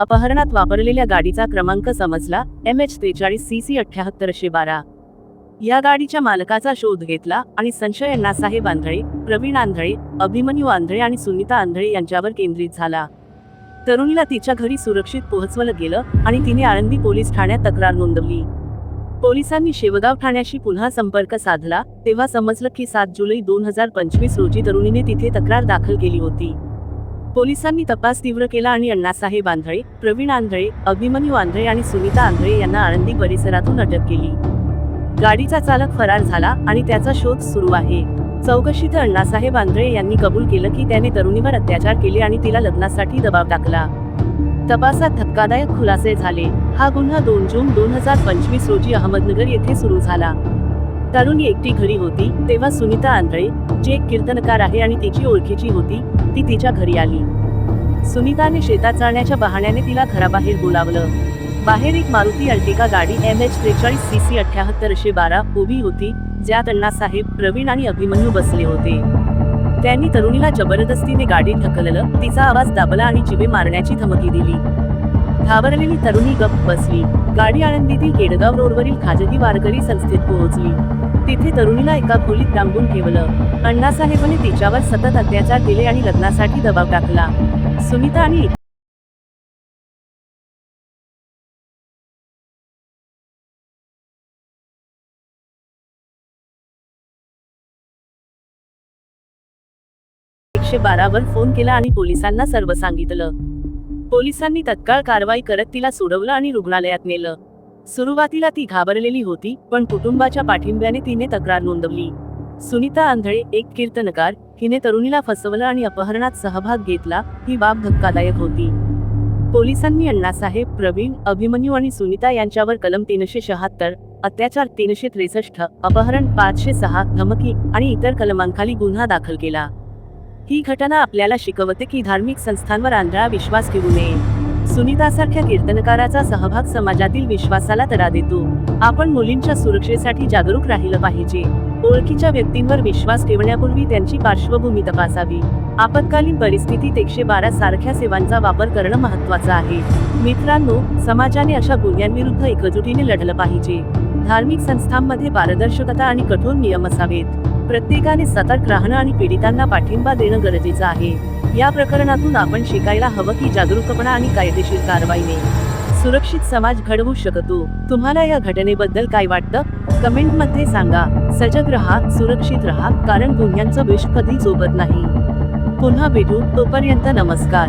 अपहरणात वापरलेल्या गाडीचा क्रमांक समजला एम एच त्रेचाळीस सी सी अठ्याहत्तरशे बारा. या गाडीच्या मालकाचा शोध घेतला आणि संशय अण्णासाहेब आंधळे प्रवीण आंधळे अभिमन्यू आंधळे आणि सुनीता आंधळे यांच्यावर केंद्रित झाला. तरुणीला तिच्या घरी सुरक्षित पोहोचवलं गेलं आणि तिने आळंदी पोलीस ठाण्यात तक्रार नोंदवली. पोलिसांनी शेवगाव ठाण्याशी पुन्हा संपर्क साधला तेव्हा समजलं की सात जुलै दोन हजार पंचवीस रोजी तरुणीने तिथे तक्रार दाखल केली होती. पोलिसांनी तपास तीव्र केला आणि अण्णासाहेब आंधळे प्रवीण आंधळे अभिमन्यू आंधळे आणि सुनीता आंधळे यांना आळंदी परिसरातून अटक केली. गाडीचा चालक फरार झाला आणि त्याचा शोध सुरू आहे. चौकशीत अण्णासाहेब आंधळे यांनी कबूल केलं की त्याने तरुणीवर अत्याचार केले आणि तिला लग्नासाठी दबाव टाकला. तपासात धक्कादायक खुलासे झाले. हा गुन्हा दोन जून दोन हजार पंचवीस रोजी अहमदनगर येथे सुरू झाला. तरुणी एकटी घरी होती तेव्हा सुनीता आंधळे जी एक कीर्तनकार आहे आणि तिची ओळखीची होती ती तिच्या घरी आली. सुनीताने शेतात जाण्याच्या बहाण्याने तिला घराबाहेर बोलावलं. बाहेर एक मारुती अल्टिका गाडी एम एच त्रेचाळीस सी सी अठ्याहत्तरशे बारा उभी होती ज्यात अण्णासाहेब प्रवीण आणि अभिमन्यू बसले होते. त्यांनी तरुणीला जबरदस्तीने गाडीत ढकललं तिचा आवाज दाबला आणि जिवे मारण्याची धमकी दिली. घाबरलेली तरुणी गप्प बसली. गाडी आळंदीतील केडगाव रोडवरील खाजगी वारकरी संस्थेत पोहोचली. तिथे तरुणीला एका खोलीत डांबून ठेवलं. अण्णासाहेबांनी तिच्यावर सतत अत्याचार केले आणि लग्नासाठी दबाव टाकला. सुनीता आणि एकशे बारावर फोन केला आणि पोलिसांना सर्व सांगितलं. पोलिसांनी तत्काळ कारवाई करत तिला सोडवलं आणि रुग्णालयात नेलं. सुरुवातीला ती घाबरलेली होती पण कुटुंबाच्या पाठिंब्याने तिने तक्रार नोंदवली. सुनीता आंधळे एक कीर्तनकार हिने तरुणीला फसवलं आणि अपहरणात सहभाग घेतला ही बाब धक्कादायक होती. पोलिसांनी अण्णासाहेब प्रवीण अभिमन्यू आणि सुनीता यांच्यावर कलम तीनशे शहात्तर अत्याचार तीनशे त्रेसष्ट अपहरण पाचशे सहा धमकी आणि इतर कलमांखाली गुन्हा दाखल केला. ही घटना आपल्याला शिकवते की धार्मिक संस्थांवर आंधळा विश्वास ठेवू नये. सुनीतासारख्या कीर्तनकाराचा सहभाग समाजातील विश्वासाला तडा देतो. आपण मुलींच्या सुरक्षेसाठी जागरूक राहिलं पाहिजे. ओळखीच्या व्यक्तींवर विश्वास ठेवण्यापूर्वी त्यांची पार्श्वभूमी तपासावी. आपत्कालीन परिस्थितीत एकशे बारा सारख्या सेवांचा वापर करणं महत्वाचं आहे. मित्रांनो समाजाने अशा गुन्ह्यांविरुद्ध एकजुटीने लढलं पाहिजे. धार्मिक संस्थांमध्ये पारदर्शकता आणि कठोर नियम असावेत. प्रत्येकाने सतर्क राहणं आणि पीडितांना पाठिंबा देणं गरजेचं आहे. या प्रकरणातून आपण शिकायला हवं की जागरूकपणा आणि कायदेशीर कारवाईने. सुरक्षित समाज घडवू शकतो. तुम्हाला या घटनेबद्दल काय वाटतं? कमेंटमध्ये सांगा. सजग रहा सुरक्षित रहा कारण गुन्ह्यांचं विष कधी सोबत नाही. पुन्हा भेटू. तोपर्यंत नमस्कार.